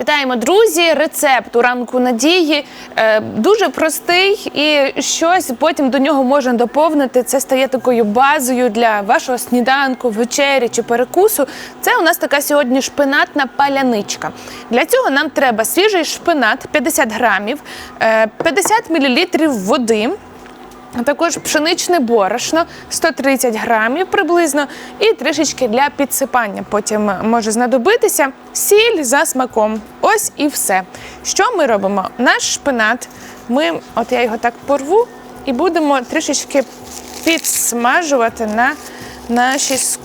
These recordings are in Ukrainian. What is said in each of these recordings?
Вітаємо, друзі! Рецепт у ранку надії е, дуже простий, і щось потім до нього можна доповнити. Це стає такою базою для вашого сніданку, вечері чи перекусу. Це у нас така сьогодні шпинатна паляничка. Для цього нам треба свіжий шпинат 50 грамів, е, 50 мл води. А також пшеничне борошно 130 грамів приблизно, і трішечки для підсипання. Потім може знадобитися сіль за смаком. Ось і все. Що ми робимо? Наш шпинат. Ми, от я його так порву, і будемо трішечки підсмажувати на нашій с-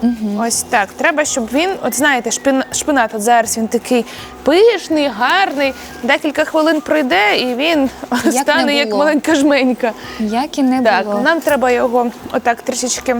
пательні. Ось так. Треба, щоб він, от знаєте, шпин, шпинат от зараз він такий пишний, гарний. Декілька хвилин пройде, і він не стане як маленька жменька. Як і не Так, було. нам треба його отак трішечки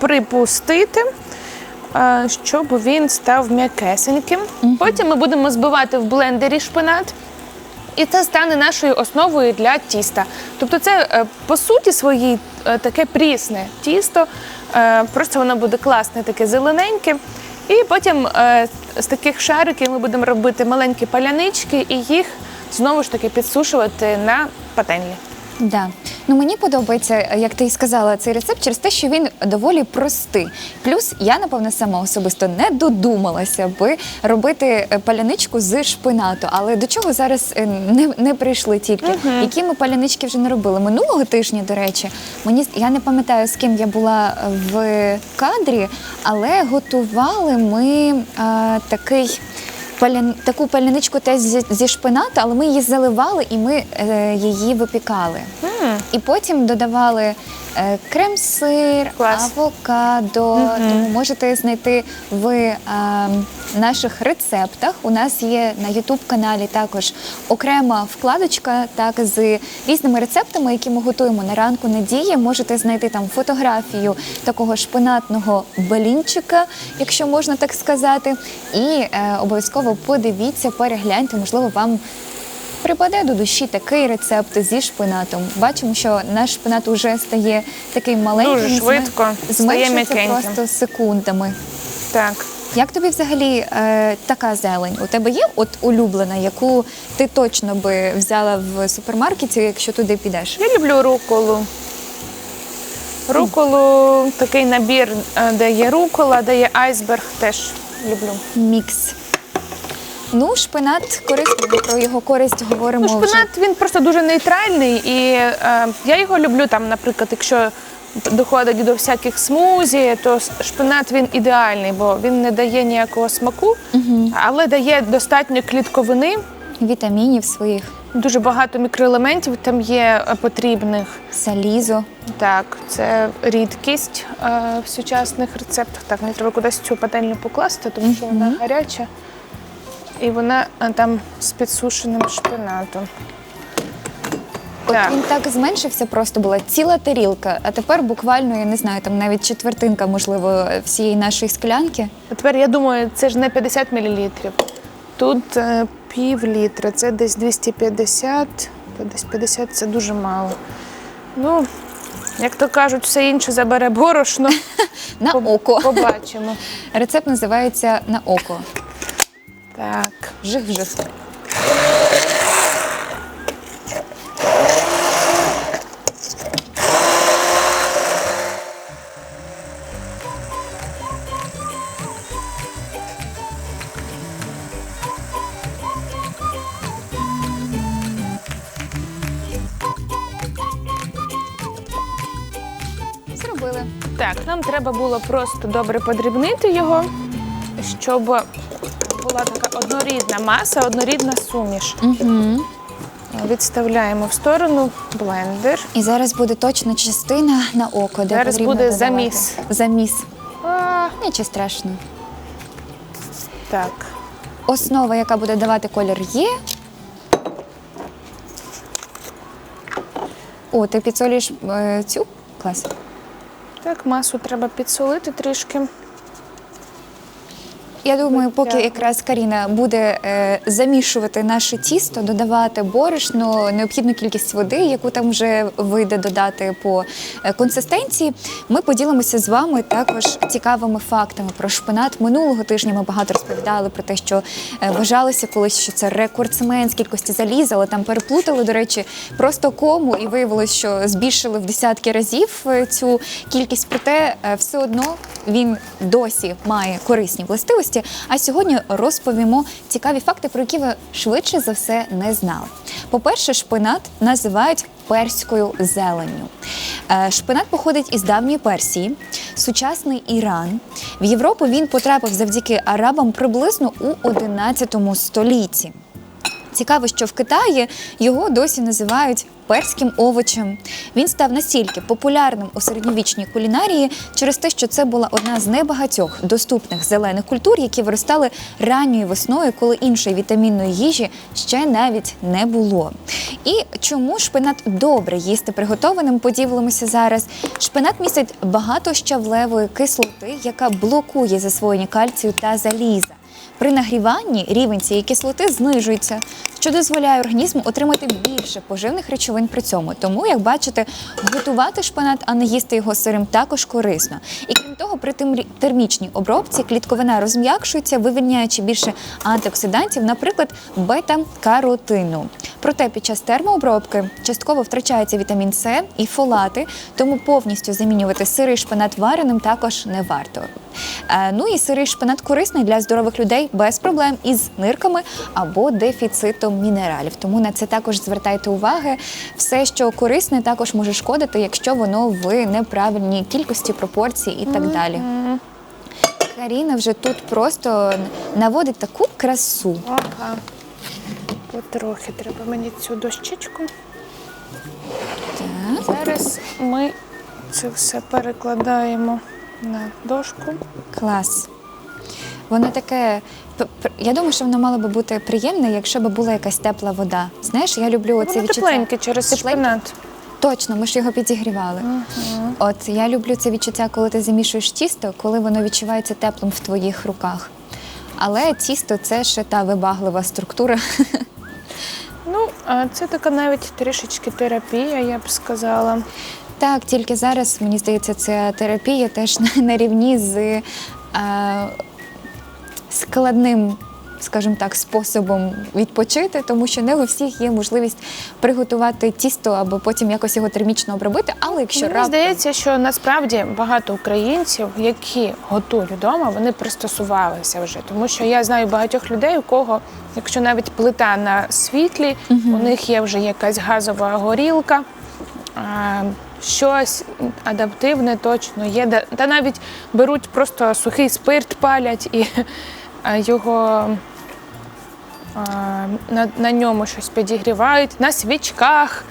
припустити, щоб він став м'якесеньким. Потім ми будемо збивати в блендері шпинат. І це стане нашою основою для тіста. Тобто, це е, по суті своїй е, таке прісне тісто. Е, Просто воно буде класне, таке зелененьке. І потім е, з таких шариків ми будемо робити маленькі палянички і їх знову ж таки підсушувати на пательні. Да. Ну мені подобається, як ти і сказала, цей рецепт через те, що він доволі простий. Плюс я, напевно, сама особисто не додумалася би робити е, паляничку з шпинату. Але до чого зараз е, не, не прийшли тільки. Які ми палянички вже не робили. Минулого тижня, до речі, мені я не пам'ятаю, з ким я була в кадрі, але готували ми е, такий. Палян... Таку паляничку теж зі, зі шпинату, але ми її заливали і ми е, її випікали. І потім додавали е, крем-сир, Клас. авокадо. Тому можете знайти в е, наших рецептах. У нас є на youtube каналі також окрема вкладочка так, з різними рецептами, які ми готуємо на ранку надії. Можете знайти там фотографію такого шпинатного балінчика, якщо можна так сказати. І е, обов'язково подивіться, перегляньте, можливо, вам припаде до душі такий рецепт зі шпинатом. Бачимо, що наш шпинат уже стає таким маленьким. Дуже швидко стає м'якеньким. просто секундами. Так. Як тобі взагалі е, така зелень? У тебе є от улюблена, яку ти точно би взяла в супермаркеті, якщо туди підеш? Я люблю руколу. Руколу, такий набір, е, де є рукола, де є айсберг, теж люблю. Мікс. Ну, шпинат корисний, про його користь говоримо Ну, вже. шпинат він просто дуже нейтральний, і е, я його люблю там, наприклад, якщо доходить до всяких смузі, то шпинат він ідеальний, бо він не дає ніякого смаку, але дає достатньо клітковини. Вітамінів своїх, Дуже багато мікроелементів там є е, потрібних. залізо. Так, це рідкість е, в сучасних рецептах. Так, мені треба кудись цю пательню покласти, тому що вона гаряча. І вона е, там з підсушеним шпинатом. От Так. він так зменшився, просто була ціла тарілка, а тепер буквально, я не знаю, там навіть четвертинка, можливо, всієї нашої склянки. А тепер я думаю, це ж не 50 мл. Тут е, пів літра, це десь 250, то десь 50 це дуже мало. Ну, як то кажуть, все інше забере борошно. На око. Побачимо. Рецепт називається на око. Так. Вжих-вжих. Зробили. Так, нам треба було просто добре подрібнити його, щоб була така однорідна маса, однорідна суміш. Угу. Відставляємо в сторону блендер. І зараз буде точно частина на око, де Зараз потрібно буде додавати. заміс. Заміс. А, Нічого страшного. так. Основа, яка буде давати колір, є. О, ти підсолюєш е, цю клас. Так, масу треба підсолити трішки. Я думаю, поки якраз Каріна буде е, замішувати наше тісто, додавати борошно, необхідну кількість води, яку там вже вийде додати по е, консистенції. Ми поділимося з вами також цікавими фактами про шпинат. Минулого тижня ми багато розповідали про те, що е, вважалося колись, що це рекордсмен з кількості заліза, але там переплутали, до речі, просто кому, і виявилось, що збільшили в десятки разів е, цю кількість. Проте все одно він досі має корисні властивості. А сьогодні розповімо цікаві факти, про які ви швидше за все не знали. По-перше, шпинат називають перською зеленню. Е, Шпинат походить із давньої Персії, сучасний Іран. В Європу він потрапив завдяки арабам приблизно у 11 столітті. Цікаво, що в Китаї його досі називають перським овочем. Він став настільки популярним у середньовічній кулінарії через те, що це була одна з небагатьох доступних зелених культур, які виростали ранньою весною, коли іншої вітамінної їжі ще навіть не було. І чому шпинат добре їсти приготованим, поділимося зараз. Шпинат містить багато щавлевої кислоти, яка блокує засвоєння кальцію та заліза. При нагріванні рівень цієї кислоти знижується, що дозволяє організму отримати більше поживних речовин при цьому. Тому, як бачите, готувати шпинат, а не їсти його сирим, також корисно. І крім того, при термічній обробці клітковина розм'якшується, вивільняючи більше антиоксидантів, наприклад, бета-каротину. Проте під час термообробки частково втрачається вітамін С і фолати, тому повністю замінювати сирий шпинат вареним також не варто. Е, Ну і сирий шпинат корисний для здорових людей без проблем із нирками або дефіцитом мінералів. Тому на це також звертайте уваги. Все, що корисне, також може шкодити, якщо воно в неправильній кількості, пропорції і так далі. Каріна вже тут просто наводить таку красу. Ага. Потрохи треба мені цю дощечку. Так. Зараз ми це все перекладаємо на дошку. Клас. Воно таке. Я думаю, що воно мало би бути приємне, якщо б була якась тепла вода. Знаєш, я люблю оце відчуття. тепленьке через Тепленьке? шпинат. Точно, ми ж його підігрівали. От я люблю це відчуття, коли ти замішуєш тісто, коли воно відчувається теплим в твоїх руках. Але тісто це ще та вибаглива структура. Ну, це така навіть трішечки терапія, я б сказала. Так, тільки зараз мені здається, ця терапія теж на, на рівні з е, складним, скажімо так, способом відпочити, тому що не у всіх є можливість приготувати тісто або потім якось його термічно обробити. Але якщо Мені раптом... здається, що насправді багато українців, які готують вдома, вони пристосувалися вже. Тому що я знаю багатьох людей, у кого, якщо навіть плита на світлі, у них є вже якась газова горілка. Щось адаптивне точно є. Та навіть беруть просто сухий спирт, палять і його а, на, на ньому щось підігрівають, на свічках.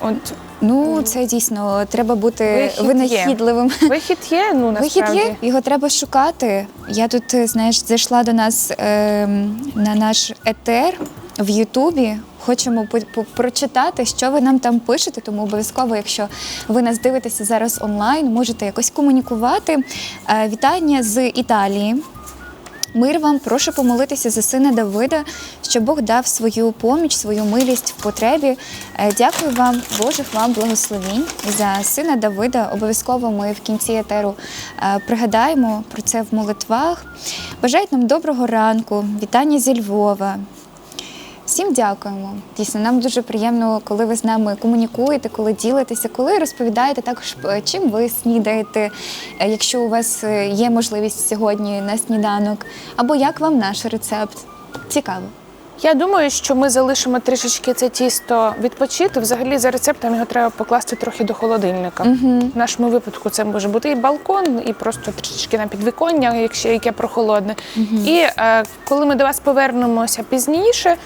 От Ну, це дійсно треба бути Вихід є. винахідливим. Вихід є, ну Вихід є, його треба шукати. Я тут, е, знаєш, зайшла до нас е, на наш етер в Ютубі. Хочемо прочитати, що ви нам там пишете. Тому обов'язково, якщо ви нас дивитеся зараз онлайн, можете якось комунікувати. Е, вітання з Італії. Мир вам, прошу помолитися за сина Давида, щоб Бог дав свою поміч, свою милість в потребі. Е, Дякую вам, Божих вам благословінь за сина Давида. Обов'язково ми в кінці етеру е, пригадаємо про це в молитвах. Бажають нам доброго ранку, вітання зі Львова. Всім дякуємо. Дійсно, нам дуже приємно, коли ви з нами комунікуєте, коли ділитеся, коли розповідаєте також, е, чим ви снідаєте, е, якщо у вас е, є можливість сьогодні на сніданок, або як вам наш рецепт. Цікаво. Я думаю, що ми залишимо трішечки це тісто відпочити. Взагалі, за рецептом його треба покласти трохи до холодильника. В нашому випадку це може бути і балкон, і просто трішечки на підвіконня, якщо яке прохолодне. І е, коли ми до вас повернемося пізніше,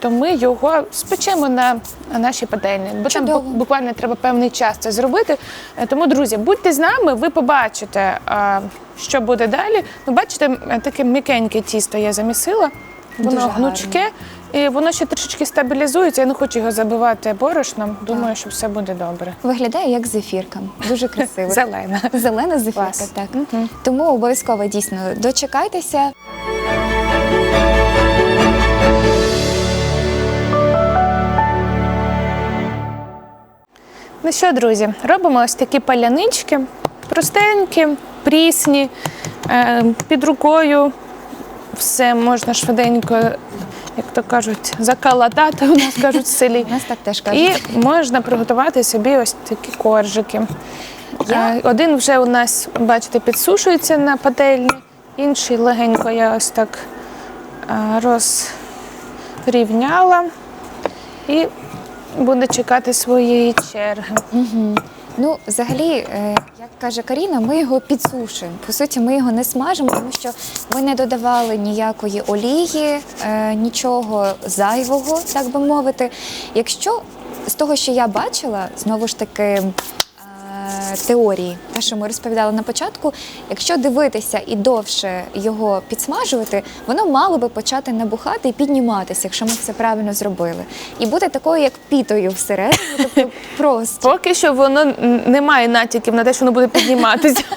то ми його спечемо на нашій пательні. Бо там Чудово. бу- буквально треба певний час це зробити. Е, Тому, друзі, будьте з нами, ви побачите, е, що буде далі. Ну, бачите, таке м'якеньке тісто я замісила. Воно Дуже гнучке, і воно ще трішечки стабілізується. Я не хочу його забивати борошном. Думаю, що все буде добре. Виглядає як зефірка. Дуже красиво. Зелена. Зелена зефірка, Клас. так. Тому обов'язково дійсно дочекайтеся. Ну що, друзі, робимо ось такі палянички, простенькі, прісні, е, під рукою. Все можна швиденько, як то кажуть, закаладати, у нас кажуть в селі. У нас так теж кажуть. І можна приготувати собі ось такі коржики. Я- Е, Один вже у нас, бачите, підсушується на пательні, інший легенько я ось так е, розрівняла і буде чекати своєї черги. Ну, взагалі, е, як каже Каріна, ми його підсушуємо. По суті, ми його не смажимо, тому що ми не додавали ніякої олії, е, нічого зайвого, так би мовити. Якщо з того, що я бачила, знову ж таки. Теорії, те, що ми розповідали на початку, якщо дивитися і довше його підсмажувати, воно мало би почати набухати і підніматися, якщо ми все правильно зробили. І бути такою, як пітою всередині, тобто просто. Поки що воно не має натяків на те, що воно буде підніматися.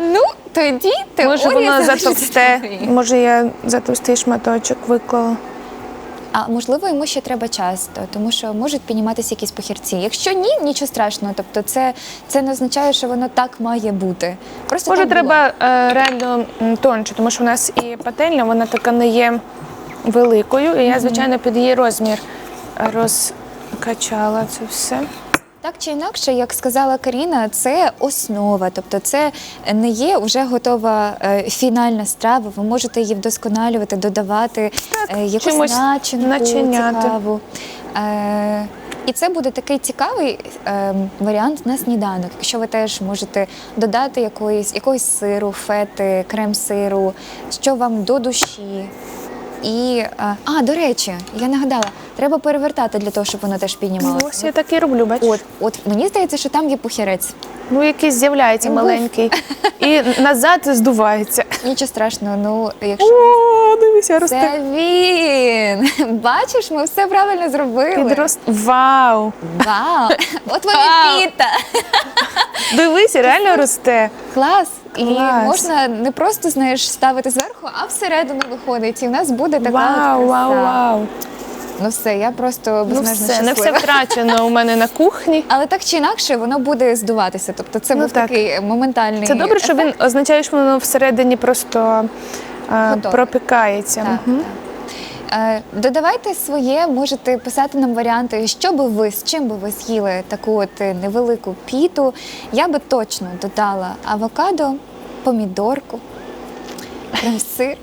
Ну, тоді теорія Може, воно затовсте. Може, я затовстий шматочок виклала. А можливо, йому ще треба часто, тому що можуть підніматися якісь похірці. Якщо ні, нічого страшного. Тобто, це, це не означає, що воно так має бути. Просто Може, треба е, реально тонше, тому що у нас і пательня, вона така не є великою. І я, звичайно, під її розмір розкачала це все. Так чи інакше, як сказала Каріна, це основа, тобто це не є вже готова е, фінальна страва. Ви можете її вдосконалювати, додавати е, якусь чимось начинку начиняти. цікаву. Е, і це буде такий цікавий е, варіант на сніданок. Якщо ви теж можете додати якоїсь, якогось сиру, фети, крем-сиру, що вам до душі. І а, до речі, я нагадала, треба перевертати для того, щоб воно теж піднімалося. Ось я так і роблю, бачиш? От, от мені здається, що там є пухірець. Ну, якийсь з'являється маленький. І назад здувається. Нічого страшного. Ну, якщо О, дивися, росте. це він. Бачиш, ми все правильно зробили. Підрост. Вау! Вау! От Вау. вони піта. Дивися, реально росте. Клас. І Клас. можна не просто знаєш ставити зверху, а всередину виходить. І в нас буде така Вау, от вау, краса. вау. Ну все, я просто Ну безмежно все, не все втрачено у мене на кухні. Але так чи інакше, воно буде здуватися. Тобто це Ну, був так. такий моментальний. Це добре, що він означає, що воно всередині просто е, пропікається. Так, Мгм. так. Е, Додавайте своє, можете писати нам варіанти, що би ви, з чим би ви з'їли таку от е, невелику піту. Я би точно додала авокадо, помідорку, крем-сир.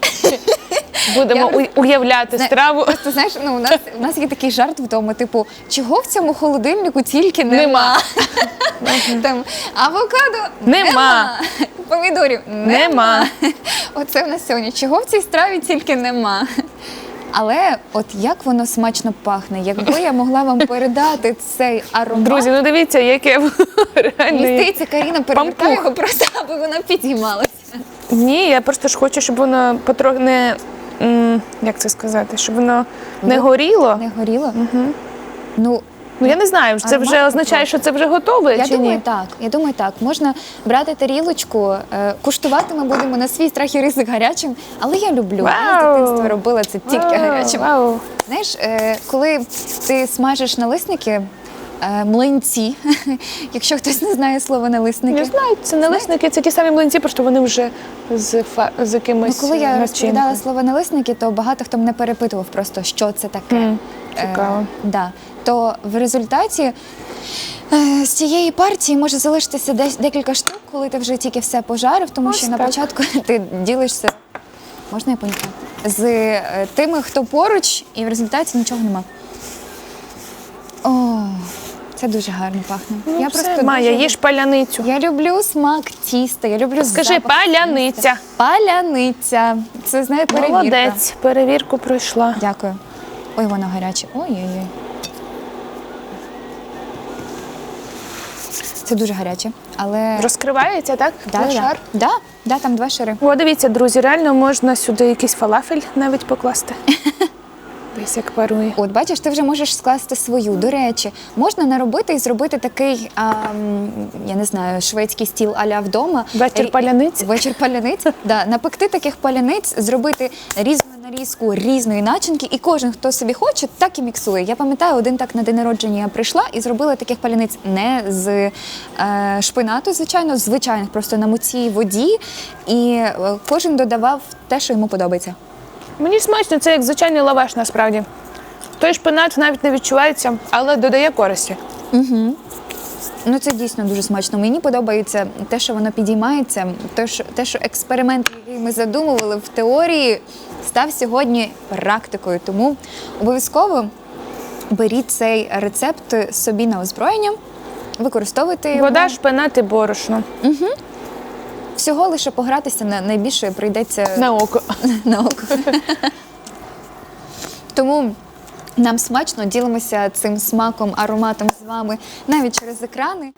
Будемо Я у- уявляти Зна- страву. Просто знаєш, ну у нас у нас є такий жарт вдома, типу, чого в цьому холодильнику тільки нема. Нема. Там авокадо Нема. помідорів Нема. Оце в нас сьогодні. Чого в цій страві тільки нема. Але от як воно смачно пахне, якби я могла вам передати цей аромат. Друзі, ну дивіться, яке воно. Мені здається, Каріна перевертає Пампух. його просто, аби вона підіймалася. Ні, я просто ж хочу, щоб воно потрохи не. Як це сказати? Щоб воно не Ну, горіло. Не горіло? Ну, Ну я не знаю, це Аромат вже означає, що це вже готове Я чи думаю, ні? так. Я думаю, так. Можна брати тарілочку, е, куштувати ми будемо на свій страх і ризик гарячим, але я люблю. Я з Вау! дитинства робила це тільки Вау, гарячим. Вау. Знаєш, е, коли ти смажиш налисники, млинці, якщо хтось не знає слова налисники. Я знаю, це налисники, це ті самі млинці, просто вони вже з, фа- з Ну, коли я е, розповідала слово налисники, то багато хто мене перепитував просто, що це таке. М, цікаво. Е, да. То в результаті е, з цієї партії може залишитися десь декілька штук, коли ти вже тільки все пожарив, тому Ось що на початку ти ділишся. Можна я понюхаю? З е, тими, хто поруч, і в результаті нічого нема. О, це дуже гарно пахне. Ну, я все, просто Майя, дуже їж паляницю. я люблю смак тіста, я люблю Скажи, запах паляниця. тіста. Паляниця. Це знає перевірка. Молодець, перевірку пройшла. Дякую. Ой, воно гаряче. Ой-ой-ой. Це дуже гаряче. Але Розкривається, так? да, На да, шар? да. Да, там два шари. О, дивіться, друзі, реально можна сюди якийсь фалафель навіть покласти. Десь як парує. От бачиш, ти вже можеш скласти свою. До речі, можна наробити і зробити такий, а, я не знаю, шведський стіл аля вдома. Вечір паляниць. Вечір паляниць. да, напекти таких паляниць, зробити різну нарізку різної начинки, і кожен, хто собі хоче, так і міксує. Я пам'ятаю, один так на день народження я прийшла і зробила таких паляниць не з е, шпинату, звичайно, звичайних, просто на муці воді. І е, кожен додавав те, що йому подобається. Мені смачно, це як звичайний лаваш насправді. Той шпинат навіть не відчувається, але додає користі. Ну це дійсно дуже смачно. Мені подобається те, що воно підіймається, те, що, те, що експеримент, який ми задумували в теорії, став сьогодні практикою. Тому обов'язково беріть цей рецепт собі на озброєння, використовуйте його. Вода, шпинат і борошно. Всього лише погратися на найбільше прийдеться На око. на око. Тому нам смачно ділимося цим смаком, ароматом з вами навіть через екрани.